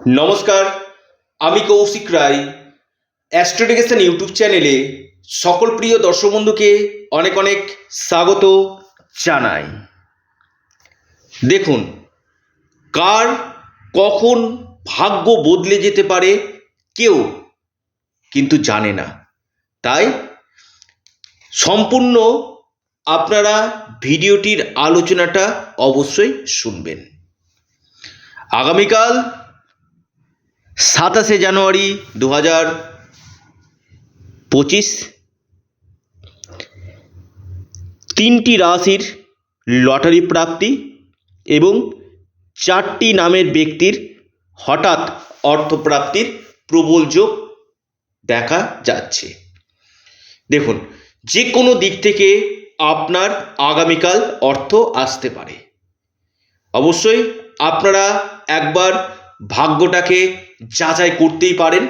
নমস্কার, আমি কৌশিক রায়। অ্যাস্ট্রোডিকেশন ইউটিউব চ্যানেলে সকল প্রিয় দর্শক বন্ধুকে অনেক অনেক স্বাগত জানাই। দেখুন, কার কখন ভাগ্য বদলে যেতে পারে কেউ কিন্তু জানে না। তাই সম্পূর্ণ আপনারা ভিডিওটির আলোচনাটা অবশ্যই শুনবেন। আগামীকাল সাতাশে জানুয়ারি দু হাজার পঁচিশ। তিনটি রাশির লটারি প্রাপ্তি এবং চারটি নামের ব্যক্তির হঠাৎ অর্থপ্রাপ্তির প্রবল যোগ দেখা যাচ্ছে। দেখুন যে কোনো দিক থেকে আপনার আগামীকাল অর্থ আসতে পারে। অবশ্যই আপনারা একবার ভাগ্যটাকে যাচাই করতেই পারেন।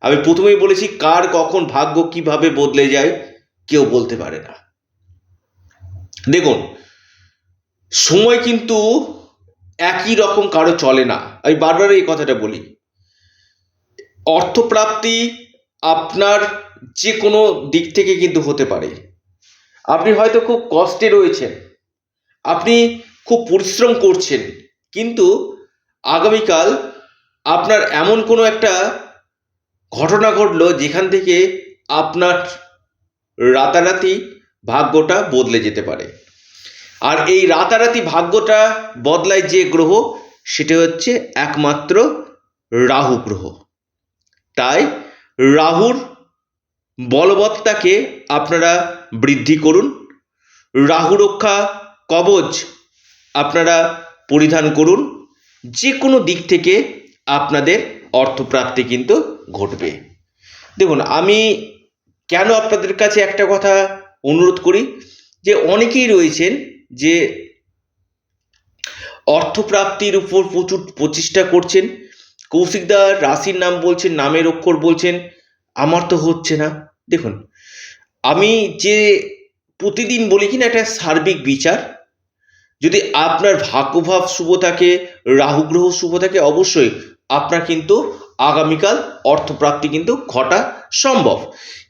আমি প্রথমেই বলেছি, কার কখন ভাগ্য কীভাবে বদলে যায়, কেউ বলতে পারে না। দেখুন, সময় কিন্তু একই রকম কারও চলে না। আমি বারবার এই কথাটা বলি। অর্থপ্রাপ্তি আপনার যে কোনো দিক থেকে কিন্তু হতে পারে। আপনি হয়তো খুব কষ্টে রয়েছেন, আপনি খুব পরিশ্রম করছেন, কিন্তু আগামীকাল আপনার এমন কোনো একটা ঘটনা ঘটলো যেখান থেকে আপনার রাতারাতি ভাগ্যটা বদলে যেতে পারে। আর এই রাতারাতি ভাগ্যটা বদলায় যে গ্রহ, সেটা হচ্ছে একমাত্র রাহু গ্রহ। তাই রাহুর বলবত্তাকে আপনারা বৃদ্ধি করুন। রাহু রক্ষা কবচ আপনারা পরিধান করুন। যে কোনো দিক থেকে আপনাদের অর্থপ্রাপ্তি কিন্তু ঘটবে। দেখুন, আমি কেন আপনাদের কাছে একটা কথা অনুরোধ করি, যে অনেকেই রয়েছেন যে অর্থপ্রাপ্তির উপর প্রচুর প্রচেষ্টা করছেন। কৌশিকদার রাশির নাম বলছেন, নামের অক্ষর বলছেন, আমার তো হচ্ছে না। দেখুন, আমি যে প্রতিদিন বলি কিনা একটা সার্বিক বিচার। যদি আপনার ভাগ্যভাব শুভ থাকে রাহু গ্রহ শুভ থাকে, অবশ্যই আপনার কিন্তু আগামীকাল অর্থপ্রাপ্তি কিন্তু ঘটা সম্ভব।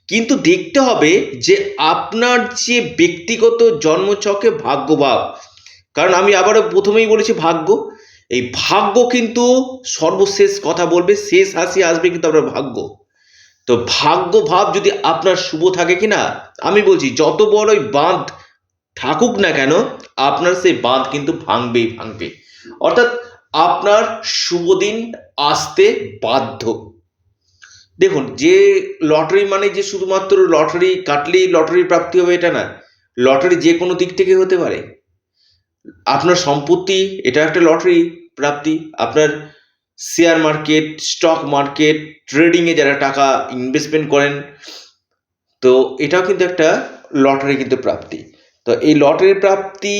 কিন্তু দেখতে হবে যে আপনার যে ব্যক্তিগত জন্মছকে ভাগ্যভাব, কারণ আমি আবারও প্রথমেই বলেছি ভাগ্য, এই ভাগ্য কিন্তু সর্বশেষ কথা বলবে, শেষ হাসি আসবে কিন্তু আপনার ভাগ্য। তো ভাগ্য ভাব যদি আপনার শুভ থাকে কিনা, আমি বলছি যত বড়ই বাঁধ থাকুক না কেন আপনার সেই বাঁধ কিন্তু ভাঙবেই ভাঙবে। অর্থাৎ আপনার শুভ দিন আসতে বাধ্য। দেখুন, যে লটারি মানে যে শুধুমাত্র লটারি কাটলেই লটারি প্রাপ্তি হবে এটা না, লটারি যে কোনো দিক থেকে হতে পারে। আপনার সম্পত্তি, এটা একটা লটারি প্রাপ্তি। আপনার শেয়ার মার্কেট, স্টক মার্কেট, ট্রেডিংয়ে যারা টাকা ইনভেস্টমেন্ট করেন, তো এটাও কিন্তু একটা লটারি কিন্তু প্রাপ্তি। তো এই লটারি প্রাপ্তি,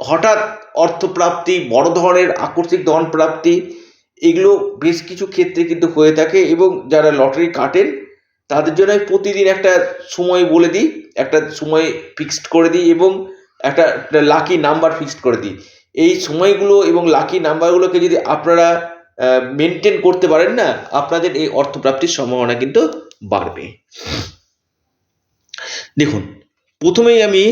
হঠাৎ অর্থপ্রাপ্তি, বড় ধরনের আকস্মিক ধন প্রাপ্তি এগুলো বেশ কিছু ক্ষেত্রে কিন্তু হয়ে থাকে এবং যারা লটারি কাটেন, তাদের জন্য আমি প্রতিদিন একটা সময় বলে দিই, একটা সময় ফিক্সড করে দিই এবং একটা লাকি নাম্বার ফিক্সড করে দিই। এই সময়গুলো এবং লাকি নাম্বারগুলোকে যদি আপনারা মেনটেন করতে পারেন না, আপনাদের এই অর্থপ্রাপ্তির সম্ভাবনা কিন্তু বাড়বে। দেখুন, প্রথমেই আমি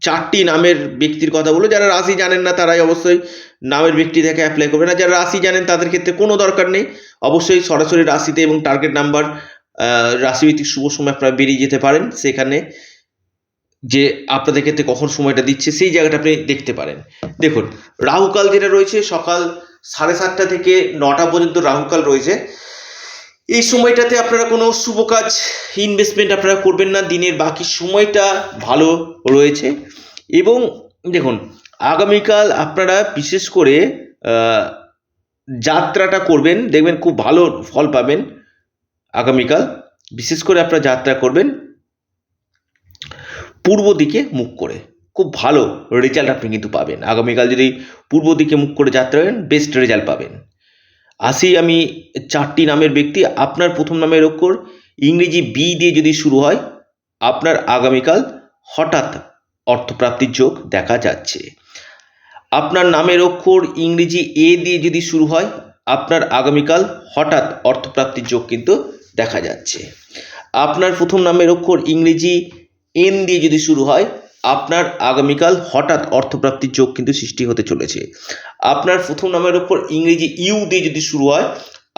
চারটি নামের ব্যক্তির কথা বলব যারা রাশি জানেন না, তারাই অবশ্যই নামের ব্যক্তি থেকে অ্যাপ্লাই করবেন না। যারা রাশি জানেন, তাদের ক্ষেত্রে কোনো দরকার নেই। অবশ্যই সরাসরি রাশিতে এবং টার্গেট নাম্বার রাশিভিত্তিক শুভ সময় আপনারা বেরিয়ে যেতে পারেন। সেখানে যে আপনাদের ক্ষেত্রে কখন সময়টা দিচ্ছে, সেই জায়গাটা আপনি দেখতে পারেন। দেখুন, রাহুকাল যেটা রয়েছে, সকাল সাড়ে সাতটা থেকে নটা পর্যন্ত রাহুকাল রয়েছে। এই সময়টাতে আপনারা কোনো শুভ কাজ ইনভেস্টমেন্ট আপনারা করবেন না, দিনের বাকি সময়টা ভালো রয়েছে। এবং দেখুন, আগামীকাল আপনারা বিশেষ করে যাত্রাটা করবেন, দেখবেন খুব ভালো ফল পাবেন আগামীকাল। বিশেষ করে আপনারা যাত্রা করবেন পূর্ব দিকে মুখ করে। খুব ভালো রেজাল্ট আপনি কিন্তু পাবেন। আগামীকাল যদি পূর্ব দিকে মুখ করে যাত্রা করেন বেস্ট রেজাল্ট পাবেন। আসি আমি চারটি নামের ব্যক্তি। আপনার প্রথম নামের অক্ষর ইংরেজি বি দিয়ে যদি শুরু হয়, আপনার আগামীকাল হঠাৎ অর্থপ্রাপ্তির যোগ দেখা যাচ্ছে। আপনার নামের অক্ষর ইংরেজি এ দিয়ে যদি শুরু হয়, আপনার আগামীকাল হঠাৎ অর্থপ্রাপ্তির যোগ কিন্তু দেখা যাচ্ছে। আপনার প্রথম নামের অক্ষর ইংরেজি এন দিয়ে যদি শুরু হয় আপনার আগামীকাল হঠাৎ অর্থপ্রাপ্তির যোগ কিন্তু সৃষ্টি হতে চলেছে। আপনার প্রথম নামের অক্ষর ইংরেজি ইউ দিয়ে যদি শুরু হয়,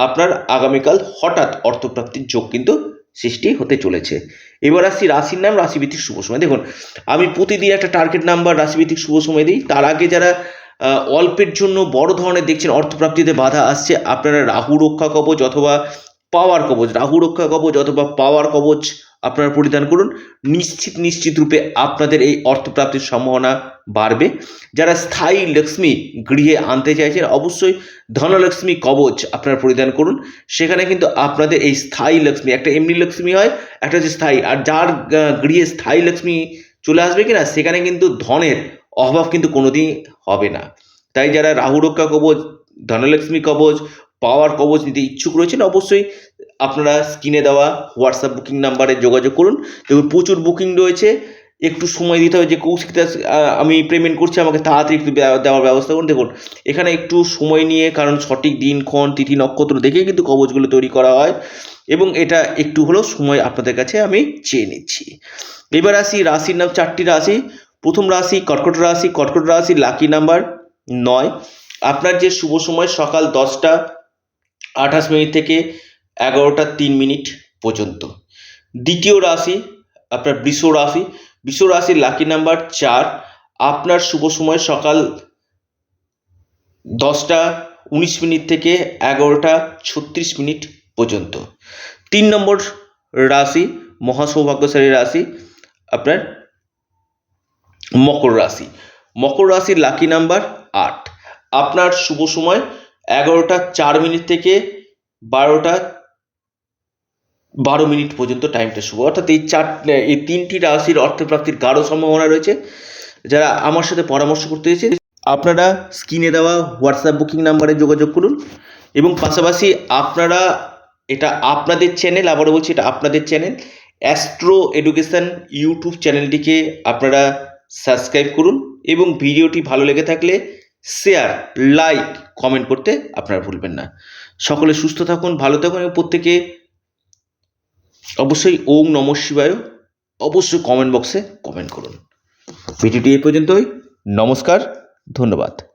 আপনার আগামীকাল হঠাৎ অর্থপ্রাপ্তির যোগ কিন্তু সৃষ্টি হতে চলেছে। এবার আসছি রাশির নাম, রাশিভিত্তিক শুভ সময়। দেখুন, আমি প্রতিদিন একটা টার্গেট নাম্বার রাশিভিত্তিক শুভ সময় দিই। তার আগে যারা অল্পের জন্য বড় ধরনের দেখছেন অর্থপ্রাপ্তিতে বাধা আসছে, আপনারা রাহু রক্ষা কবচ অথবা পাওয়ার কবচ, রাহু রক্ষা কবচ অথবা পাওয়ার কবচ আপনারা পরিধান করুন। নিশ্চিত নিশ্চিত রূপে আপনাদের এই অর্থপ্রাপ্তির সম্ভাবনা বাড়বে। যারা স্থায়ী লক্ষ্মী গৃহে আনতে চাইছেন, অবশ্যই ধনলক্ষ্মী কবচ আপনারা পরিধান করুন। সেখানে কিন্তু আপনাদের এই স্থায়ী লক্ষ্মী, একটা এমনি লক্ষ্মী হয়, একটা হচ্ছে স্থায়ী। আর যার গৃহে স্থায়ী লক্ষ্মী চলে আসবে কিনা, সেখানে কিন্তু ধনের অভাব কিন্তু কোনোদিন হবে না। তাই যারা রাহু রক্ষা কবচ, ধনলক্ষ্মী কবচ, পাওয়ার কবচ নিতে ইচ্ছুক রয়েছেন, অবশ্যই আপনারা স্ক্রিনে দেওয়া হোয়াটসঅ্যাপ বুকিং নাম্বারে যোগাযোগ করুন। দেখুন, প্রচুর বুকিং রয়েছে। একটু সময় দিতে হবে যে কৌশিক দাস আমি পেমেন্ট করছি, আমাকে তাড়াতাড়ি একটু দেওয়া- দেওয়ার ব্যবস্থা করুন। দেখুন, এখানে একটু সময় নিয়ে, কারণ সঠিক দিনক্ষণ তিথি, নক্ষত্র দেখে কিন্তু কবচগুলো তৈরি করা হয়। এবং এটা একটু হলেও সময় আপনাদের কাছে আমি চেয়ে নিচ্ছি। এবার আসি, রাশির নাম, চারটি রাশি। প্রথম রাশি, কর্কট রাশি। কর্কট রাশি লাকি নাম্বার নয়। আপনার যে শুভ সময় সকাল দশটা, আঠাশ মিনিট থেকে এগারোটা তিন মিনিট পর্যন্ত। দ্বিতীয় রাশি, আপনার বৃষ রাশি। বৃষ রাশির লাকি নাম্বার চার। আপনার শুভ সময় সকাল দশটা উনিশ মিনিট থেকে এগারোটা ছত্রিশ মিনিট পর্যন্ত। তিন নম্বর রাশি, মহাসৌভাগ্যশালী রাশি, আপনার মকর রাশি। মকর রাশির লাকি নাম্বার আট। আপনার শুভ সময় এগারোটা চার মিনিট থেকে বারোটা বারো মিনিট পর্যন্ত টাইমটা শুভ। অর্থাৎ এই চার, এই তিনটি রাশির অর্থপ্রাপ্তির গাঢ় সম্ভাবনা রয়েছে। যারা আমার সাথে পরামর্শ করতে এসেছে, আপনারা স্ক্রিনে দেওয়া হোয়াটসঅ্যাপ বুকিং নাম্বারে যোগাযোগ করুন। এবং পাশাপাশি আপনারা এটা আপনাদের চ্যানেল আবারও বলছি, এটা আপনাদের চ্যানেল অ্যাস্ট্রো এডুকেশন ইউটিউব চ্যানেলটিকে আপনারা সাবস্ক্রাইব করুন। এবং ভিডিওটি ভালো লেগে থাকলে শেয়ার লাইক কমেন্ট করতে আপনারা ভুলবেন না। সকলে সুস্থ থাকুন, ভালো থাকুন, এবং প্রত্যেকে অবশ্যই ওম নম শিবায় অবশ্যই কমেন্ট বক্সে কমেন্ট করুন। ভিডিওটি এই পর্যন্তই। নমস্কার ধন্যবাদ।